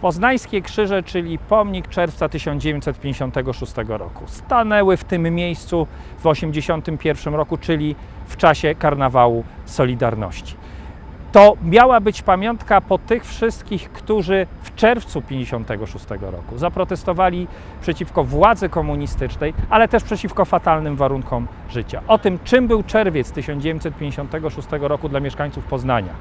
Poznańskie Krzyże, czyli pomnik czerwca 1956 roku. Stanęły w tym miejscu w 1981 roku, czyli w czasie karnawału Solidarności. To miała być pamiątka po tych wszystkich, którzy w czerwcu 1956 roku zaprotestowali przeciwko władzy komunistycznej, ale też przeciwko fatalnym warunkom życia. O tym, czym był czerwiec 1956 roku dla mieszkańców Poznania,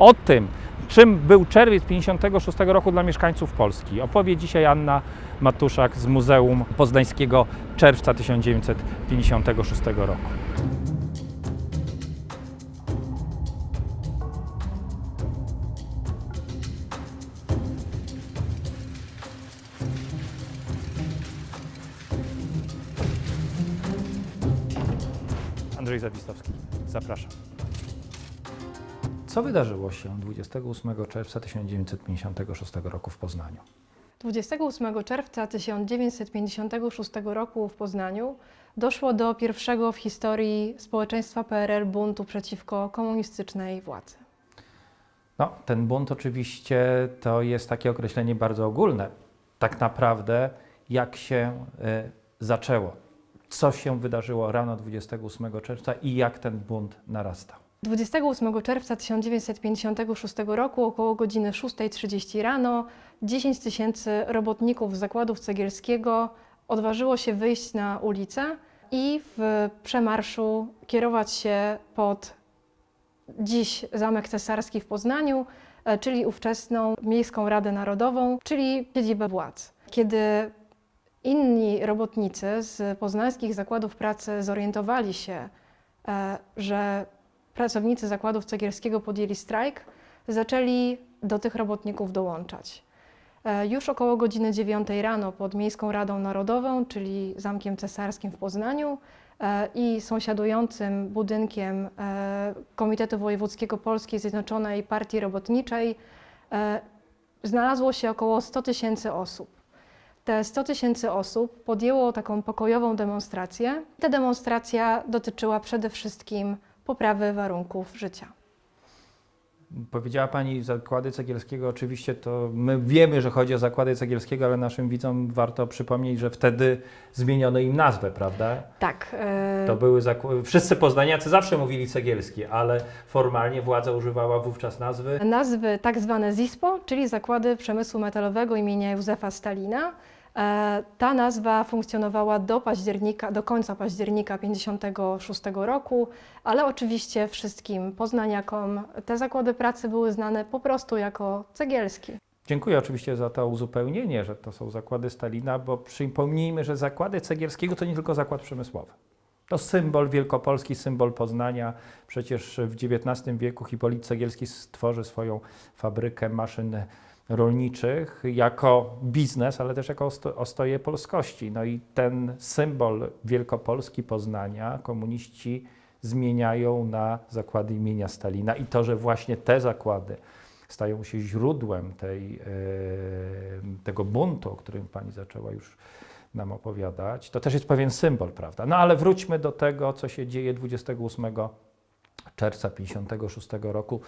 o tym, czym był czerwiec 1956 roku dla mieszkańców Polski, opowie dzisiaj Anna Matuszak z Muzeum Poznańskiego czerwca 1956 roku. Andrzej Zawistowski, zapraszam. Co wydarzyło się 28 czerwca 1956 roku w Poznaniu? 28 czerwca 1956 roku w Poznaniu doszło do pierwszego w historii społeczeństwa PRL buntu przeciwko komunistycznej władzy. No, ten bunt oczywiście to jest takie określenie bardzo ogólne. Tak naprawdę, jak się y, zaczęło, co się wydarzyło rano 28 czerwca i jak ten bunt narastał. 28 czerwca 1956 roku około godziny 6.30 rano 10 tysięcy robotników zakładów cegielskiego odważyło się wyjść na ulicę i w przemarszu kierować się pod dziś Zamek Cesarski w Poznaniu, e, czyli ówczesną Miejską Radę Narodową, czyli siedzibę władz. Kiedy inni robotnicy z poznańskich zakładów pracy zorientowali się, e, że pracownicy zakładów cegielskiego podjęli strajk, zaczęli do tych robotników dołączać. E, Już około godziny 9 rano pod Miejską Radą Narodową, czyli Zamkiem Cesarskim w Poznaniu e, i sąsiadującym budynkiem e, Komitetu Wojewódzkiego Polskiej Zjednoczonej Partii Robotniczej, znalazło się około 100 tysięcy osób. Te 100 tysięcy osób podjęło taką pokojową demonstrację. Ta demonstracja dotyczyła przede wszystkim poprawy warunków życia. Powiedziała Pani zakłady cegielskiego, oczywiście to my wiemy, że chodzi o zakłady cegielskiego, ale naszym widzom warto przypomnieć, że wtedy zmieniono im nazwę, prawda? Tak. e, To były zakłady, wszyscy poznaniacy zawsze mówili cegielski, ale formalnie władza używała wówczas nazwy Nazwy tak zwane ZISPO, czyli Zakłady Przemysłu Metalowego imienia Józefa Stalina. E, Ta nazwa funkcjonowała do października, do końca października 1956 roku, ale oczywiście wszystkim poznaniakom te zakłady pracy były znane po prostu jako cegielski. Dziękuję oczywiście za to uzupełnienie, że to są zakłady Stalina, bo przypomnijmy, że zakłady Cegielskiego to nie tylko zakład przemysłowy. To symbol Wielkopolski, symbol Poznania. Przecież w XIX wieku Hipolit Cegielski stworzy swoją fabrykę maszyn rolniczych jako biznes, ale też jako osto- ostoje polskości. No i ten symbol Wielkopolski Poznania komuniści zmieniają na zakłady imienia Stalina i to, że właśnie te zakłady stają się źródłem tej, e, tego buntu, o którym Pani zaczęła już nam opowiadać, to też jest pewien symbol, prawda? No ale wróćmy do tego, co się dzieje 28 czerwca 1956 roku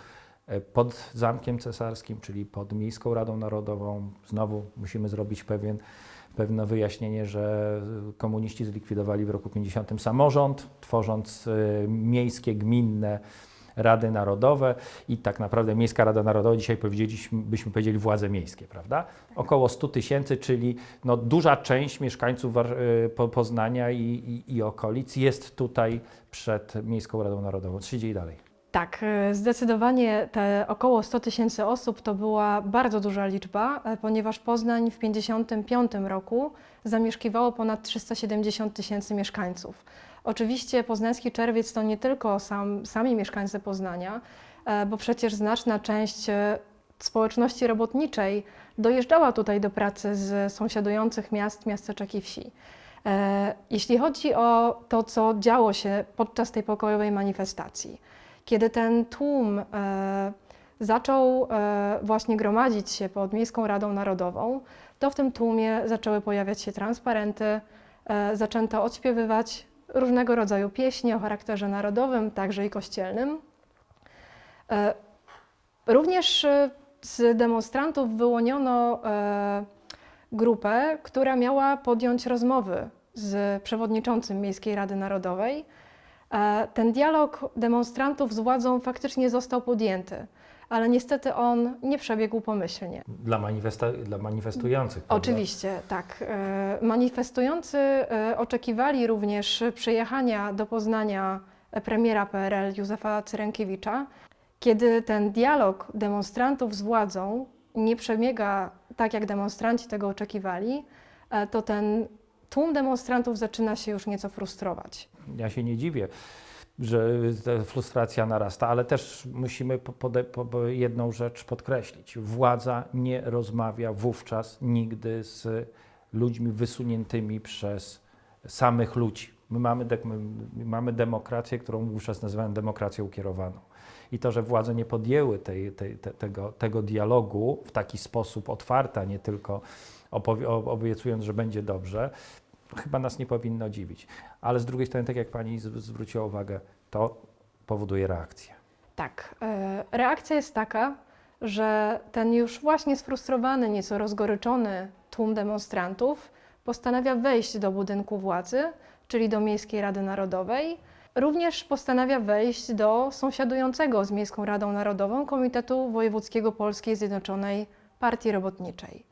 pod Zamkiem Cesarskim, czyli pod Miejską Radą Narodową. Znowu musimy zrobić pewien, pewne wyjaśnienie, że komuniści zlikwidowali w roku 50 samorząd, tworząc e, miejskie, gminne Rady Narodowe i tak naprawdę Miejska Rada Narodowa, dzisiaj powiedzieliśmy, byśmy powiedzieli władze miejskie, prawda? Około 100 tysięcy, czyli no duża część mieszkańców Po- Poznania i, i, i okolic jest tutaj przed Miejską Radą Narodową. Co się dzieje dalej? Tak, e, zdecydowanie te około 100 tysięcy osób to była bardzo duża liczba, e, ponieważ Poznań w 1955 roku zamieszkiwało ponad 370 tysięcy mieszkańców. Oczywiście poznański czerwiec to nie tylko sam, sami mieszkańcy Poznania, e, bo przecież znaczna część społeczności robotniczej dojeżdżała tutaj do pracy z sąsiadujących miast, miasteczek i wsi. Jeśli chodzi o to, co działo się podczas tej pokojowej manifestacji, kiedy ten tłum e, zaczął e, właśnie gromadzić się pod Miejską Radą Narodową, to w tym tłumie zaczęły pojawiać się transparenty, e, zaczęto odśpiewywać różnego rodzaju pieśni o charakterze narodowym, także i kościelnym. Również z demonstrantów wyłoniono grupę, która miała podjąć rozmowy z przewodniczącym Miejskiej Rady Narodowej. E, ten dialog demonstrantów z władzą faktycznie został podjęty, ale niestety on nie przebiegł pomyślnie. Dla, manifesta- dla manifestujących. prawda? Oczywiście, tak. E, Manifestujący e, oczekiwali również przyjechania do Poznania premiera PRL Józefa Cyrenkiewicza. Kiedy ten dialog demonstrantów z władzą nie przebiega tak, jak demonstranci tego oczekiwali, to ten tłum demonstrantów zaczyna się już nieco frustrować. Ja się nie dziwię, że frustracja narasta, ale też musimy po- jedną rzecz podkreślić. Władza nie rozmawia wówczas nigdy z ludźmi wysuniętymi przez samych ludzi. My mamy, dek- my mamy demokrację, którą wówczas nazywałem demokracją ukierowaną. I to, że władze nie podjęły tej, tej, te, tego, tego dialogu w taki sposób otwarty, a nie tylko obiecując, że będzie dobrze, chyba nas nie powinno dziwić. Ale z drugiej strony, tak jak pani zwróciła uwagę, to powoduje reakcję. Tak, e, reakcja jest taka, że ten już właśnie sfrustrowany, nieco rozgoryczony tłum demonstrantów postanawia wejść do budynku władzy, czyli do Miejskiej Rady Narodowej. Również postanawia wejść do sąsiadującego z Miejską Radą Narodową Komitetu Wojewódzkiego Polskiej Zjednoczonej Partii Robotniczej.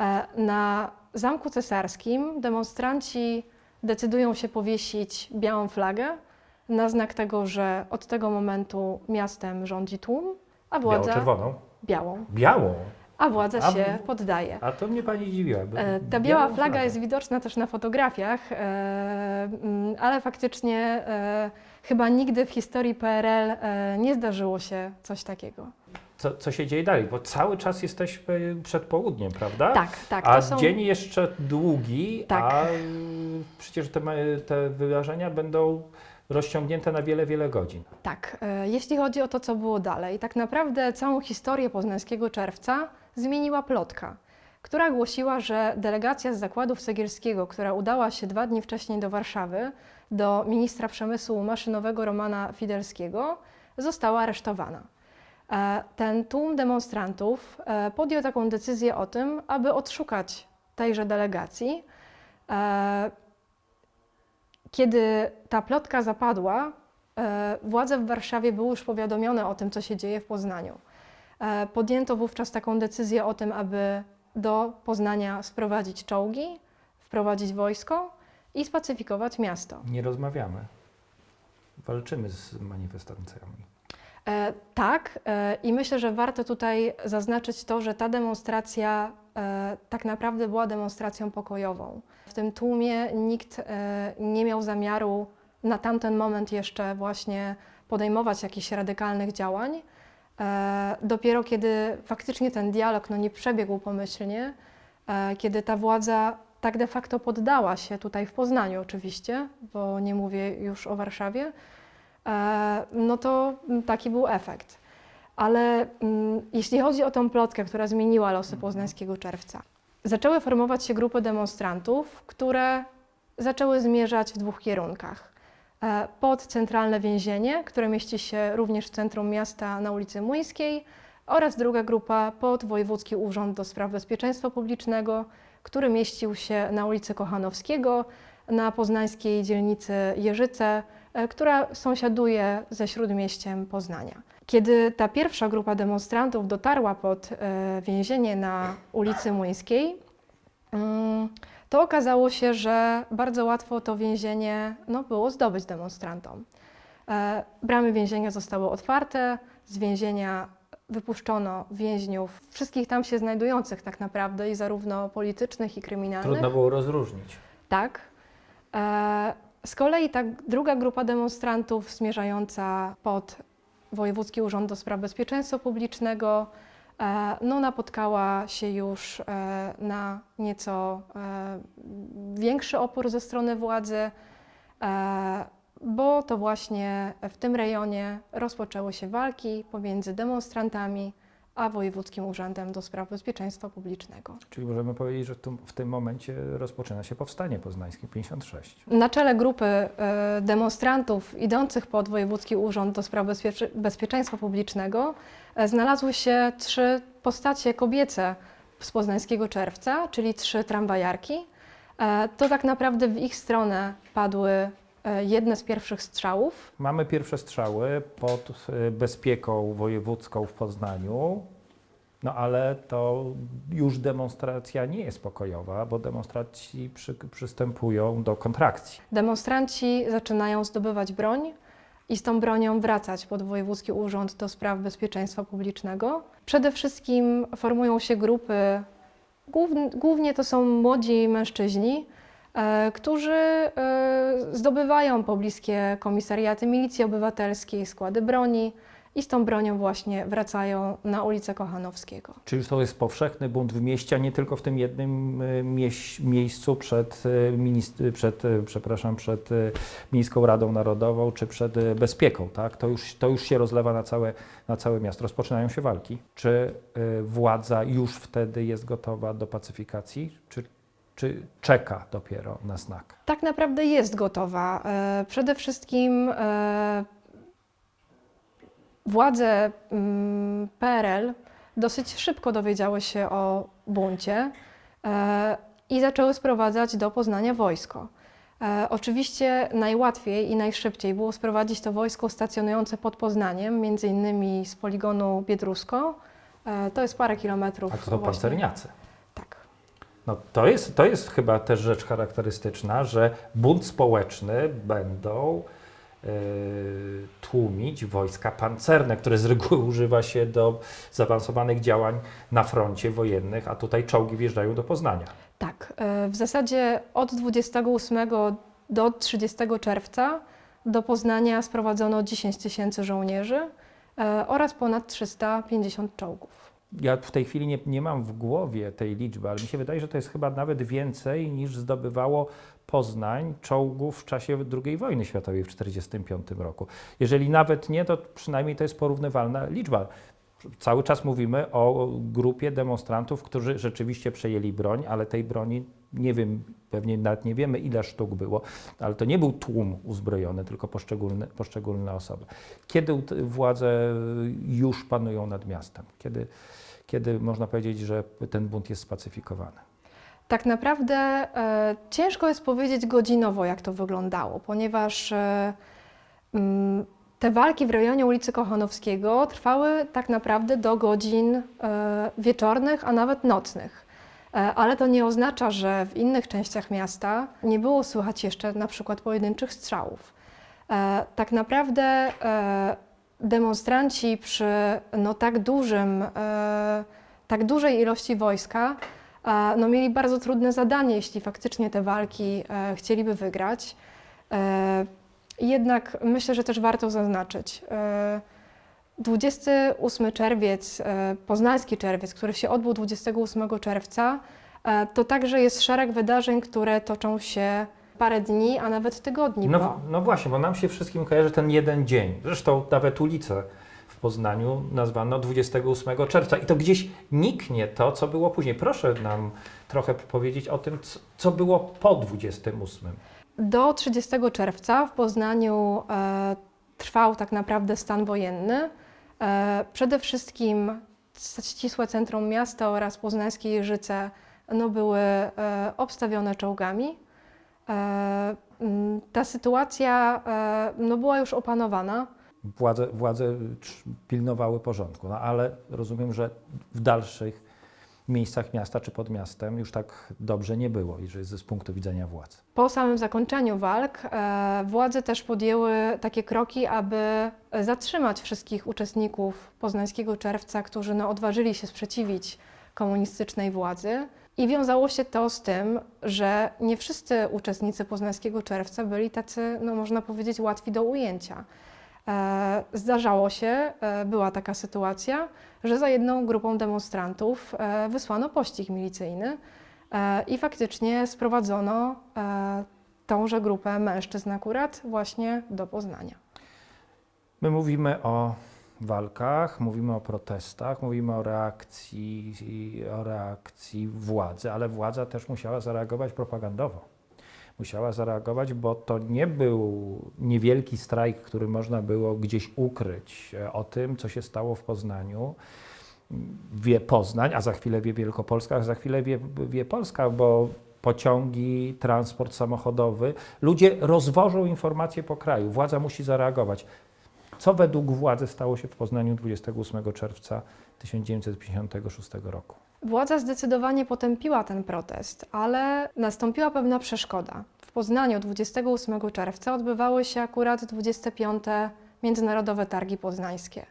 E, Na Zamku Cesarskim demonstranci decydują się powiesić białą flagę na znak tego, że od tego momentu miastem rządzi tłum, a władza Biało-czerwoną? białą, Białą. a władza A się poddaje. A to mnie pani dziwiła. E, Ta biała flaga flagę. jest widoczna też na fotografiach, e, mm, ale faktycznie e, chyba nigdy w historii PRL e, nie zdarzyło się coś takiego. Co, co się dzieje dalej? Bo cały czas jesteśmy przed południem, prawda? Tak, tak. A są... dzień jeszcze długi, Tak. a przecież te, te wydarzenia będą rozciągnięte na wiele, wiele godzin. Tak, e, jeśli chodzi o to, co było dalej, tak naprawdę całą historię poznańskiego czerwca zmieniła plotka, która głosiła, że delegacja z zakładów Cegielskiego, która udała się dwa dni wcześniej do Warszawy, do ministra przemysłu maszynowego Romana Fidelskiego, została aresztowana. E, Ten tłum demonstrantów e, podjął taką decyzję o tym, aby odszukać tejże delegacji. E, Kiedy ta plotka zapadła, władze w Warszawie były już powiadomione o tym, co się dzieje w Poznaniu. Podjęto wówczas taką decyzję o tym, aby do Poznania sprowadzić czołgi, wprowadzić wojsko i spacyfikować miasto. Nie rozmawiamy. Walczymy z manifestacjami. E, tak, e, i myślę, że warto tutaj zaznaczyć to, że ta demonstracja e, tak naprawdę była demonstracją pokojową. W tym tłumie nikt nie miał zamiaru na tamten moment jeszcze właśnie podejmować jakichś radykalnych działań. Dopiero kiedy faktycznie ten dialog no, nie przebiegł pomyślnie, kiedy ta władza tak de facto poddała się tutaj w Poznaniu oczywiście, bo nie mówię już o Warszawie, no to taki był efekt. Ale mm, jeśli chodzi o tą plotkę, która zmieniła losy poznańskiego czerwca, zaczęły formować się grupy demonstrantów, które zaczęły zmierzać w dwóch kierunkach. E, Pod centralne więzienie, które mieści się również w centrum miasta na ulicy Młyńskiej oraz druga grupa pod Wojewódzki Urząd do Spraw Bezpieczeństwa Publicznego, który mieścił się na ulicy Kochanowskiego, na poznańskiej dzielnicy Jeżyce, e, która sąsiaduje ze śródmieściem Poznania. Kiedy ta pierwsza grupa demonstrantów dotarła pod e, więzienie na ulicy Młyńskiej, mm, to okazało się, że bardzo łatwo to więzienie no, było zdobyć demonstrantom. E, Bramy więzienia zostały otwarte, z więzienia wypuszczono więźniów, wszystkich tam się znajdujących tak naprawdę, i zarówno politycznych, i kryminalnych. Trudno było rozróżnić. Tak. Z kolei ta druga grupa demonstrantów zmierzająca pod Wojewódzki Urząd do Spraw Bezpieczeństwa Publicznego e, no, napotkała się już e, na nieco e, większy opór ze strony władzy, bo to właśnie w tym rejonie rozpoczęły się walki pomiędzy demonstrantami a Wojewódzkim Urzędem do Spraw Bezpieczeństwa Publicznego. Czyli możemy powiedzieć, że tu, w tym momencie rozpoczyna się powstanie poznańskie 56. Na czele grupy e, demonstrantów idących pod Wojewódzki Urząd do Spraw Bezpiecze- Bezpieczeństwa Publicznego e, znalazły się trzy postacie kobiece z poznańskiego czerwca, czyli trzy tramwajarki. E, To tak naprawdę w ich stronę padły jedne z pierwszych strzałów. Mamy pierwsze strzały pod e, bezpieką wojewódzką w Poznaniu, no ale to już demonstracja nie jest pokojowa, bo demonstraci przy, przystępują do kontrakcji. Demonstranci zaczynają zdobywać broń i z tą bronią wracać pod Wojewódzki Urząd do Spraw Bezpieczeństwa Publicznego. Przede wszystkim formują się grupy, główn- głównie to są młodzi mężczyźni, e, którzy e, zdobywają pobliskie komisariaty milicji obywatelskiej, składy broni i z tą bronią właśnie wracają na ulicę Kochanowskiego. Czyli to jest powszechny bunt w mieście, a nie tylko w tym jednym e, miejscu przed, e, przed, e, przepraszam, przed e, Miejską Radą Narodową czy przed e, bezpieką. Tak? To, już, to już się rozlewa na całe, na całe miasto. Rozpoczynają się walki. Czy e, władza już wtedy jest gotowa do pacyfikacji, czy, czy czeka dopiero na znak? tak naprawdę jest gotowa. E, Przede wszystkim e, władze mm, PRL dosyć szybko dowiedziały się o buncie e, i zaczęły sprowadzać do Poznania wojsko. Oczywiście najłatwiej i najszybciej było sprowadzić to wojsko stacjonujące pod Poznaniem, między innymi z poligonu Biedrusko. To jest parę kilometrów. A to są pancerniacy. No to jest, to jest chyba też rzecz charakterystyczna, że bunt społeczny będą e, tłumić wojska pancerne, które z reguły używa się do zaawansowanych działań na froncie wojennych, a tutaj czołgi wjeżdżają do Poznania. Tak, e, w zasadzie od 28 do 30 czerwca do Poznania sprowadzono 10 tysięcy żołnierzy e, oraz ponad 350 czołgów. Ja w tej chwili nie, nie mam w głowie tej liczby, ale mi się wydaje, że to jest chyba nawet więcej niż zdobywało Poznań czołgów w czasie II wojny światowej w 1945 roku. Jeżeli nawet nie, to przynajmniej to jest porównywalna liczba. Cały czas mówimy o grupie demonstrantów, którzy rzeczywiście przejęli broń, ale tej broni nie wiem, pewnie nawet nie wiemy ile sztuk było, ale to nie był tłum uzbrojony, tylko poszczególne, poszczególne osoby. Kiedy władze już panują nad miastem? Kiedy, kiedy można powiedzieć, że ten bunt jest spacyfikowany? Tak naprawdę e, ciężko jest powiedzieć godzinowo, jak to wyglądało, ponieważ e, mm, te walki w rejonie ulicy Kochanowskiego trwały tak naprawdę do godzin e, wieczornych, a nawet nocnych. E, ale to nie oznacza, że w innych częściach miasta nie było słychać jeszcze na przykład pojedynczych strzałów. E, tak naprawdę demonstranci przy no, tak dużym, tak dużej ilości wojska no, mieli bardzo trudne zadanie, jeśli faktycznie te walki chcieliby wygrać. E, jednak myślę, że też warto zaznaczyć, e, 28 czerwiec, e, poznański czerwiec, który się odbył 28 czerwca, e, to także jest szereg wydarzeń, które toczą się parę dni, a nawet tygodni. No, no właśnie, bo nam się wszystkim kojarzy ten jeden dzień. Zresztą nawet ulicę w Poznaniu nazwano 28 czerwca i to gdzieś niknie to, co było później. Proszę nam trochę powiedzieć o tym, co było po 28. Do 30 czerwca w Poznaniu e, trwał tak naprawdę stan wojenny. E, przede wszystkim ścisłe centrum miasta oraz poznańskie Jeżyce no, były e, obstawione czołgami. E, ta sytuacja e, no, była już opanowana. Władze, władze trz- pilnowały porządku, no ale rozumiem, że w dalszych miejscach miasta czy pod miastem już tak dobrze nie było, i że jest z punktu widzenia władz. Po samym zakończeniu walk e, władze też podjęły takie kroki, aby zatrzymać wszystkich uczestników Poznańskiego Czerwca, którzy no, odważyli się sprzeciwić komunistycznej władzy. I wiązało się to z tym, że nie wszyscy uczestnicy Poznańskiego Czerwca byli tacy, no, można powiedzieć, łatwi do ujęcia. E, Zdarzało się, e, była taka sytuacja, że za jedną grupą demonstrantów e, wysłano pościg milicyjny, I faktycznie sprowadzono tąże grupę mężczyzn akurat właśnie do Poznania. My mówimy o walkach, mówimy o protestach, mówimy o reakcji, o reakcji władzy, ale władza też musiała zareagować propagandowo. Musiała zareagować, bo to nie był niewielki strajk, który można było gdzieś ukryć e, o tym, co się stało w Poznaniu. Wie Poznań, a za chwilę wie Wielkopolska, a za chwilę wie, wie Polska, bo pociągi, transport samochodowy, ludzie rozwożą informacje po kraju. Władza musi zareagować. Co według władzy stało się w Poznaniu 28 czerwca 1956 roku? Władza zdecydowanie potępiła ten protest, ale nastąpiła pewna przeszkoda. W Poznaniu 28 czerwca odbywały się akurat 25. Międzynarodowe Targi Poznańskie.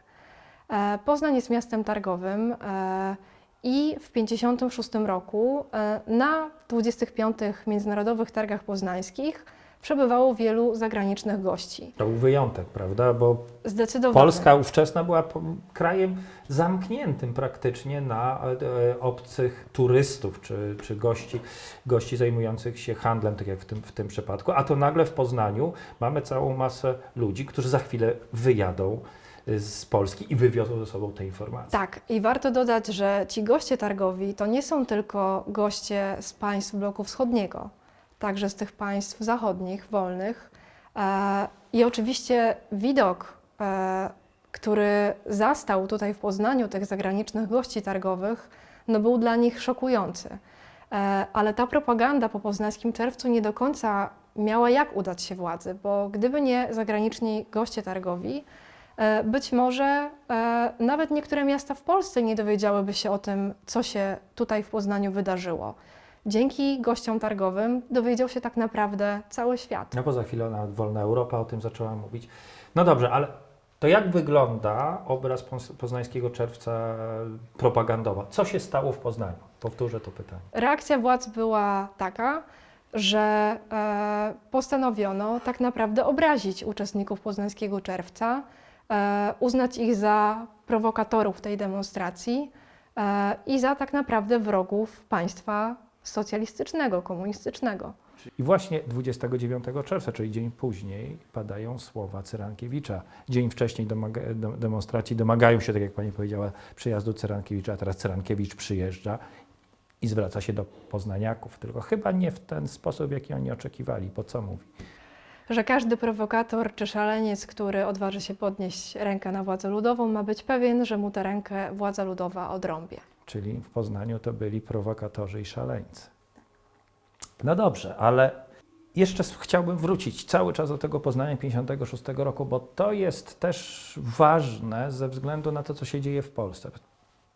E, Poznań jest miastem targowym e, i w 1956 roku e, na 25. Międzynarodowych Targach Poznańskich przebywało wielu zagranicznych gości. To był wyjątek, prawda? Bo Zdecydowanie. Polska ówczesna była krajem zamkniętym praktycznie na e, obcych turystów czy, czy gości, gości zajmujących się handlem, tak jak w tym, w tym przypadku. A to nagle w Poznaniu mamy całą masę ludzi, którzy za chwilę wyjadą y, z Polski i wywiozą ze sobą te informacje. Tak, i warto dodać, że ci goście targowi to nie są tylko goście z państw bloku wschodniego, także z tych państw zachodnich, wolnych. E, I oczywiście widok, e, który zastał tutaj w Poznaniu tych zagranicznych gości targowych, no był dla nich szokujący. E, Ale ta propaganda po poznańskim czerwcu nie do końca miała jak udać się władzy, bo gdyby nie zagraniczni goście targowi, Być może nawet niektóre miasta w Polsce nie dowiedziałyby się o tym, co się tutaj w Poznaniu wydarzyło. Dzięki gościom targowym dowiedział się tak naprawdę cały świat. No bo za chwilę nawet Wolna Europa o tym zaczęła mówić. No dobrze, ale to jak wygląda obraz poznańskiego czerwca propagandowo? Co się stało w Poznaniu? Powtórzę to pytanie. Reakcja władz była taka, że e, postanowiono tak naprawdę obrazić uczestników poznańskiego czerwca, e, uznać ich za prowokatorów tej demonstracji e, i za tak naprawdę wrogów państwa socjalistycznego, komunistycznego. I właśnie 29 czerwca, czyli dzień później, padają słowa Cyrankiewicza. Dzień wcześniej domaga, do, demonstracji domagają się, tak jak pani powiedziała, przyjazdu Cyrankiewicza, a teraz Cyrankiewicz przyjeżdża i zwraca się do poznaniaków, tylko chyba nie w ten sposób, w jaki oni oczekiwali. Po co mówi? że każdy prowokator czy szaleniec, który odważy się podnieść rękę na władzę ludową, ma być pewien, że mu tę rękę władza ludowa odrąbie. Czyli w Poznaniu to byli prowokatorzy i szaleńcy. No dobrze, ale jeszcze chciałbym wrócić cały czas do tego Poznania 56 roku, bo to jest też ważne ze względu na to, co się dzieje w Polsce.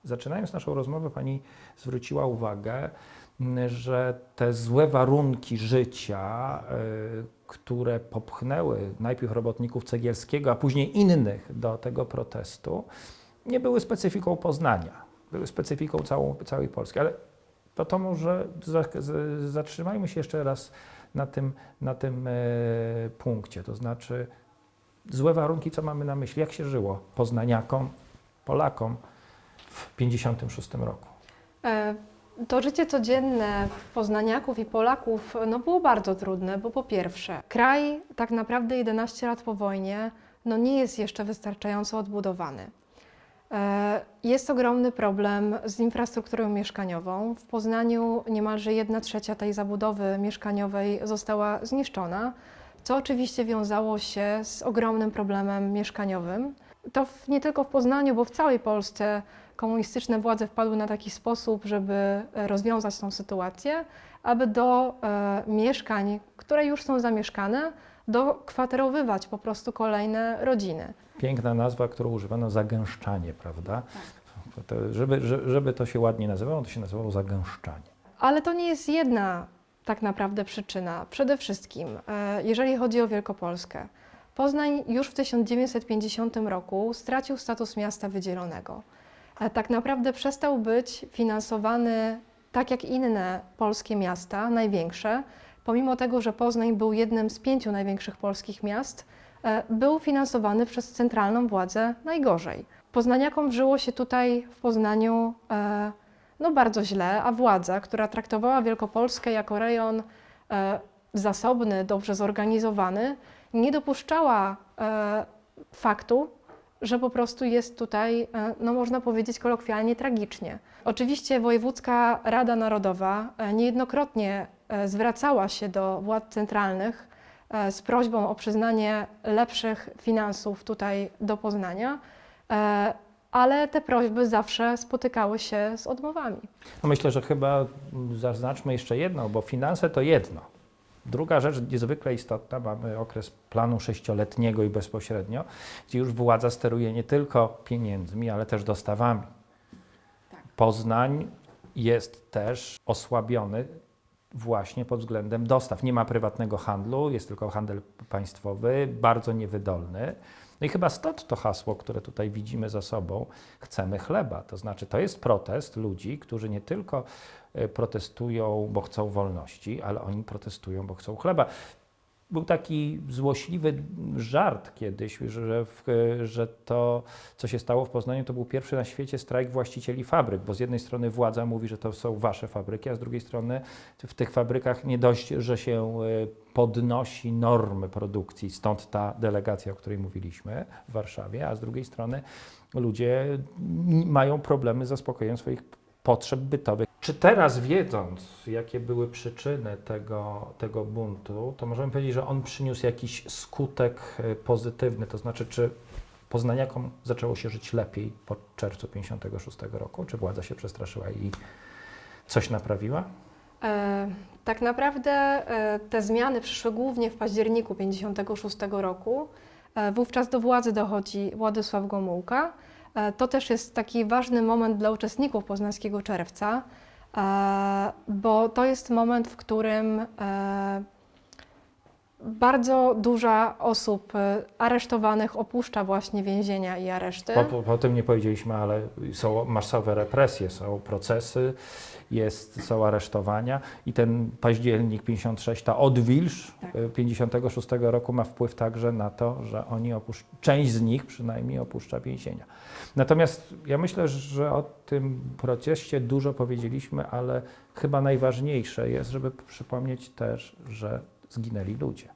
Zaczynając naszą rozmowę, pani zwróciła uwagę, m, że te złe warunki życia, y, które popchnęły najpierw robotników Cegielskiego, a później innych do tego protestu, nie były specyfiką Poznania, specyfiką całą, całej Polski. Ale to, to może zatrzymajmy się jeszcze raz na tym, na tym e, punkcie. To znaczy, złe warunki, co mamy na myśli? Jak się żyło poznaniakom, Polakom w 56 roku? E, To życie codzienne poznaniaków i Polaków no, było bardzo trudne, bo po pierwsze, kraj tak naprawdę 11 lat po wojnie no, nie jest jeszcze wystarczająco odbudowany. E, Jest ogromny problem z infrastrukturą mieszkaniową. W Poznaniu niemalże 1 trzecia tej zabudowy mieszkaniowej została zniszczona, co oczywiście wiązało się z ogromnym problemem mieszkaniowym. To nie tylko w Poznaniu, bo w całej Polsce komunistyczne władze wpadły na taki sposób, żeby e, rozwiązać tą sytuację, aby do e, mieszkań, które już są zamieszkane, dokwaterowywać po prostu kolejne rodziny. Piękna nazwa, którą używano, zagęszczanie, prawda? To, żeby, że- żeby to się ładnie nazywało, to się nazywało zagęszczanie. Ale to nie jest jedna tak naprawdę przyczyna. Przede wszystkim, e, jeżeli chodzi o Wielkopolskę, Poznań już w 1950 roku stracił status miasta wydzielonego. E, Tak naprawdę przestał być finansowany tak jak inne polskie miasta, największe, pomimo tego, że Poznań był jednym z pięciu największych polskich miast, e, był finansowany przez centralną władzę najgorzej. Poznaniakom żyło się tutaj w Poznaniu e, no bardzo źle, a władza, która traktowała Wielkopolskę jako rejon e, zasobny, dobrze zorganizowany, nie dopuszczała faktu, że po prostu jest tutaj, no można powiedzieć kolokwialnie, tragicznie. Oczywiście Wojewódzka Rada Narodowa niejednokrotnie zwracała się do władz centralnych e, z prośbą o przyznanie lepszych finansów tutaj do Poznania, e, ale te prośby zawsze spotykały się z odmowami. No myślę, że chyba zaznaczmy jeszcze jedno, bo finanse to jedno. Druga rzecz niezwykle istotna, mamy okres planu sześcioletniego i bezpośrednio, gdzie już władza steruje nie tylko pieniędzmi, ale też dostawami. Poznań jest też osłabiony właśnie pod względem dostaw. Nie ma prywatnego handlu, jest tylko handel państwowy, bardzo niewydolny. No i chyba stąd to hasło, które tutaj widzimy za sobą, chcemy chleba. To znaczy, to jest protest ludzi, którzy nie tylko e, protestują, bo chcą wolności, ale oni protestują, bo chcą chleba. Był taki złośliwy żart kiedyś, że, w, że to, co się stało w Poznaniu, to był pierwszy na świecie strajk właścicieli fabryk, bo z jednej strony władza mówi, że to są wasze fabryki, a z drugiej strony w tych fabrykach nie dość, że się e, podnosi normy produkcji, stąd ta delegacja, o której mówiliśmy w Warszawie, a z drugiej strony ludzie mają problemy z zaspokojeniem swoich potrzeb bytowych. Czy teraz wiedząc, jakie były przyczyny tego, tego buntu, to możemy powiedzieć, że on przyniósł jakiś skutek e, pozytywny, to znaczy czy poznaniakom zaczęło się żyć lepiej po czerwcu 56 roku? Czy władza się przestraszyła i coś naprawiła? E, tak naprawdę e, te zmiany przyszły głównie w październiku 56 roku. E, wówczas do władzy dochodzi Władysław Gomułka. E, to też jest taki ważny moment dla uczestników Poznańskiego Czerwca, e, bo to jest moment, w którym e, bardzo duża osób e, aresztowanych opuszcza właśnie więzienia i areszty. Po, po, po tym nie powiedzieliśmy, ale są masowe represje, są procesy, jest, są aresztowania i ten październik 56, ta odwilż Tak. y, 56 roku ma wpływ także na to, że oni opuszcz, część z nich przynajmniej opuszcza więzienia. Natomiast ja myślę, że o tym procesie dużo powiedzieliśmy, ale chyba najważniejsze jest, żeby przypomnieć też, że zginęli ludzie.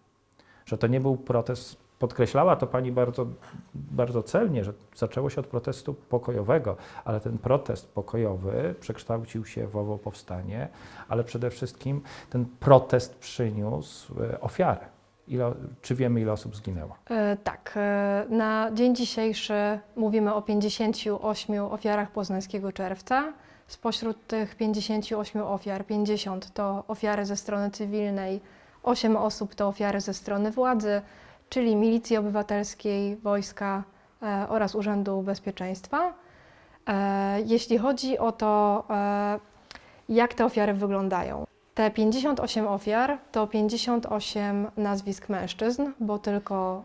Że to nie był protest, podkreślała to pani bardzo, bardzo celnie, że zaczęło się od protestu pokojowego, ale ten protest pokojowy przekształcił się w owo powstanie, ale przede wszystkim ten protest przyniósł e, ofiarę. Ile, czy wiemy, ile osób zginęło? E, Tak, e, na dzień dzisiejszy mówimy o 58 ofiarach Poznańskiego Czerwca. Spośród tych 58 ofiar 50 to ofiary ze strony cywilnej, 8 osób to ofiary ze strony władzy, czyli Milicji Obywatelskiej, Wojska e, oraz Urzędu Bezpieczeństwa. E, Jeśli chodzi o to, e, jak te ofiary wyglądają, te 58 ofiar to 58 nazwisk mężczyzn, bo tylko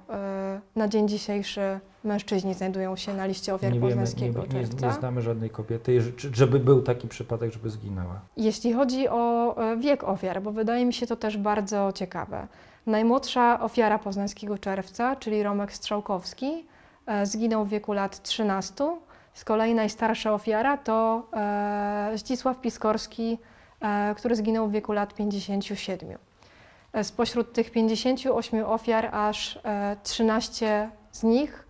na dzień dzisiejszy mężczyźni znajdują się na liście ofiar Nie wiemy, nie, Poznańskiego nie, nie Czerwca. znamy żadnej kobiety, żeby był taki przypadek, żeby zginęła. Jeśli chodzi o e, wiek ofiar, bo wydaje mi się to też bardzo ciekawe. Najmłodsza ofiara Poznańskiego Czerwca, czyli Romek Strzałkowski, e, zginął w wieku lat 13. Z kolei najstarsza ofiara to e, Zdzisław Piskorski, który zginął w wieku lat 57. E, Spośród tych 58 ofiar aż e, 13 z nich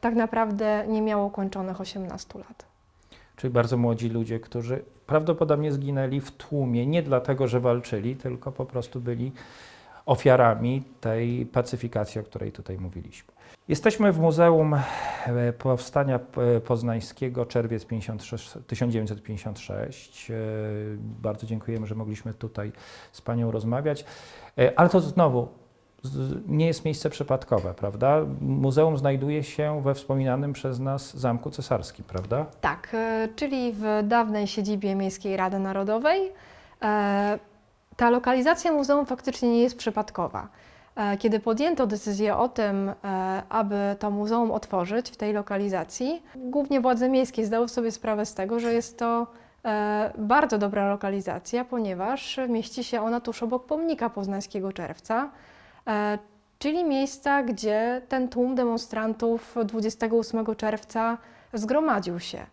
tak naprawdę nie miało kończonych 18 lat. Czyli bardzo młodzi ludzie, którzy prawdopodobnie zginęli w tłumie, nie dlatego, że walczyli, tylko po prostu byli ofiarami tej pacyfikacji, o której tutaj mówiliśmy. Jesteśmy w Muzeum e, Powstania e, Poznańskiego, czerwiec 56, 1956. E, Bardzo dziękujemy, że mogliśmy tutaj z Panią rozmawiać. E, Ale to znowu nie jest miejsce przypadkowe, prawda? Muzeum znajduje się we wspominanym przez nas Zamku Cesarskim, prawda? Tak, e, czyli w dawnej siedzibie Miejskiej Rady Narodowej. E, Ta lokalizacja muzeum faktycznie nie jest przypadkowa. E, Kiedy podjęto decyzję o tym, aby to muzeum otworzyć w tej lokalizacji, głównie władze miejskie zdały sobie sprawę z tego, że jest to bardzo dobra lokalizacja, ponieważ mieści się ona tuż obok pomnika Poznańskiego Czerwca, czyli miejsca, gdzie ten tłum demonstrantów 28 czerwca zgromadził się.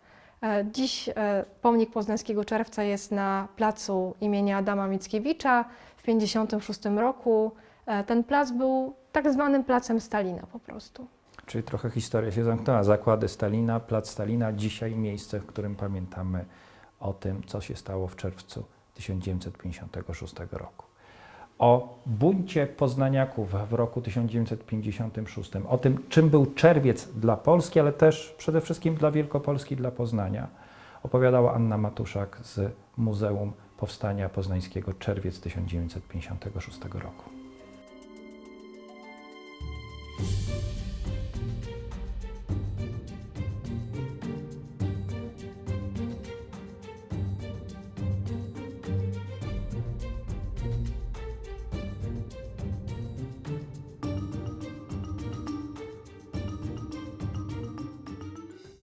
E, Dziś e, pomnik Poznańskiego Czerwca jest na placu imienia Adama Mickiewicza. W 1956 roku e, ten plac był tak zwanym placem Stalina po prostu. Czyli trochę historia się zamknęła. Zakłady Stalina, plac Stalina, dzisiaj miejsce, w którym pamiętamy o tym, co się stało w czerwcu 1956 roku. O buncie poznaniaków w roku 1956, o tym, czym był czerwiec dla Polski, ale też przede wszystkim dla Wielkopolski, dla Poznania, opowiadała Anna Matuszak z Muzeum Powstania Poznańskiego Czerwiec 1956 roku.